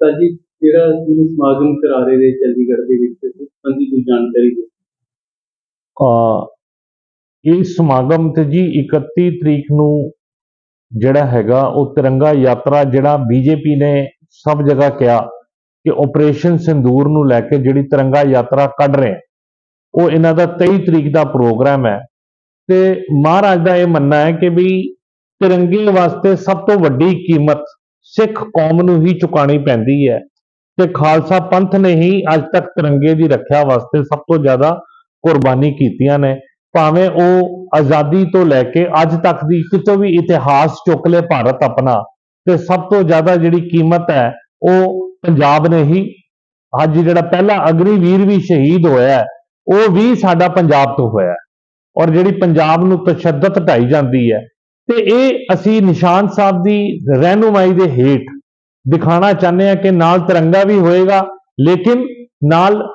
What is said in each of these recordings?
ਤਾਂ ਜੀ ਜਿਹੜਾ ਤੁਸੀਂ ਸਮਾਗਮ ਕਰਾ ਰਹੇ ਨੇ ਚੰਡੀਗੜ੍ਹ ਦੇ ਵਿੱਚ ਉਸ ਸੰਬੰਧੀ ਕੋਈ ਜਾਣਕਾਰੀ ਦਿਓ। ਅ ਇਹ ਸਮਾਗਮ ਤੇ ਜੀ 31 ਤਰੀਕ ਨੂੰ ਜਿਹੜਾ ਹੈਗਾ, ਉਹ ਤਿਰੰਗਾ ਯਾਤਰਾ ਜਿਹੜਾ ਬੀਜੇਪੀ ਨੇ ਸਭ ਜਗ੍ਹਾ ਕਿਹਾ ਕਿ ਆਪਰੇਸ਼ਨ ਸਿੰਦੂਰ ਨੂੰ ਲੈ ਕੇ ਜਿਹੜੀ ਤਿਰੰਗਾ ਯਾਤਰਾ ਕੱਢ ਰਹੇ ਉਹ ਇਹਨਾਂ ਦਾ 23 ਤਰੀਕ ਦਾ ਪ੍ਰੋਗਰਾਮ ਹੈ। ਤੇ ਮਹਾਰਾਜ ਦਾ ਇਹ ਮੰਨਣਾ ਹੈ ਕਿ ਵੀ ਤਿਰੰਗੇ ਵਾਸਤੇ ਸਭ ਤੋਂ ਵੱਡੀ ਕੀਮਤ ਸਿੱਖ ਕੌਮ ਨੂੰ ਹੀ ਚੁਕਾਣੀ ਪੈਂਦੀ ਹੈ। ਤੇ ਖਾਲਸਾ ਪੰਥ ਨੇ ਹੀ ਅੱਜ ਤੱਕ ਤਿਰੰਗੇ ਦੀ ਰੱਖਿਆ ਵਾਸਤੇ ਸਭ ਤੋਂ ਜ਼ਿਆਦਾ ਕੁਰਬਾਨੀ ਕੀਤੀਆਂ ਨੇ। ਭਾਵੇਂ ਉਹ ਆਜ਼ਾਦੀ ਤੋਂ ਲੈ ਕੇ ਅੱਜ ਤੱਕ ਦੀ ਕਿਤੋਂ ਵੀ ਇਤਿਹਾਸ ਚੁੱਕ ਲੈ ਭਾਰਤ ਆਪਣਾ, ਤੇ ਸਭ ਤੋਂ ਜ਼ਿਆਦਾ ਜਿਹੜੀ ਕੀਮਤ ਹੈ, ਉਹ ਪੰਜਾਬ ਨੇ ਹੀ, ਅੱਜ ਜਿਹੜਾ ਪਹਿਲਾ ਅਗਨੀਵੀਰ ਵੀ ਸ਼ਹੀਦ ਹੋਇਆ ਉਹ ਵੀ ਸਾਡਾ ਪੰਜਾਬ ਤੋਂ ਹੋਇਆ ਔਰ ਜਿਹੜੀ ਪੰਜਾਬ ਨੂੰ ਤਸ਼ੱਦਦ ਢਾਈ ਜਾਂਦੀ ਹੈ ਤੇ ਇਹ ਅਸੀਂ ਨਿਸ਼ਾਨ ਸਾਹਿਬ ਦੀ ਰਹਿਨੁਮਾਈ ਦੇ ਹੇਠ ਦਿਖਾਣਾ ਚਾਹੁੰਦੇ ਹਾਂ ਕਿ ਨਾਲ ਤਿਰੰਗਾ ਵੀ ਹੋਏਗਾ, ਲੇਕਿਨ ਨਾਲ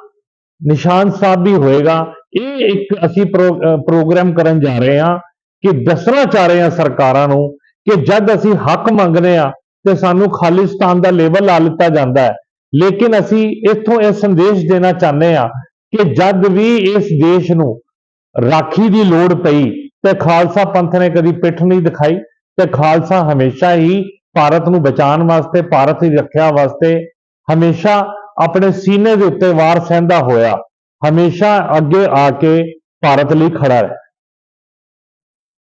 ਨਿਸ਼ਾਨ ਸਾਹਿਬ ਵੀ ਹੋਏਗਾ। ਇਹ ਇੱਕ ਅਸੀਂ ਪ੍ਰੋ- ਪ੍ਰੋਗਰਾਮ ਕਰਨ ਜਾ ਰਹੇ ਹਾਂ ਕਿ ਦੱਸਣਾ ਚਾਹ ਰਹੇ ਹਾਂ ਸਰਕਾਰਾਂ ਨੂੰ ਕਿ ਜਦ ਅਸੀਂ ਹੱਕ ਮੰਗਦੇ ਆ ਤੇ ਸਾਨੂੰ ਖਾਲਿਸਤਾਨ ਦਾ ਲੇਬਲ ਲਾ ਲਿੱਤਾ ਜਾਂਦਾ ਹੈ। ਲੇਕਿਨ ਅਸੀਂ ਇੱਥੋਂ ਇਹ ਸੰਦੇਸ਼ ਦੇਣਾ ਚਾਹੁੰਦੇ ਆ ਕਿ ਜਦ ਵੀ ਇਸ ਦੇਸ਼ ਨੂੰ ਰਾਖੀ ਦੀ ਲੋੜ ਪਈ ਤੇ ਖਾਲਸਾ ਪੰਥ ਨੇ ਕਦੀ ਪਿੱਠ ਨਹੀਂ ਦਿਖਾਈ ਤੇ ਖਾਲਸਾ ਹਮੇਸ਼ਾ ਹੀ ਭਾਰਤ ਨੂੰ ਬਚਾਉਣ ਵਾਸਤੇ, ਭਾਰਤ ਦੀ ਰੱਖਿਆ ਵਾਸਤੇ ਹਮੇਸ਼ਾ ਆਪਣੇ ਸੀਨੇ ਦੇ ਉੱਤੇ ਵਾਰ ਸਹਿੰਦਾ ਹੋਇਆ, ਹਮੇਸ਼ਾ ਅੱਗੇ ਆ ਕੇ ਭਾਰਤ ਲਈ ਖੜਾ ਹੈ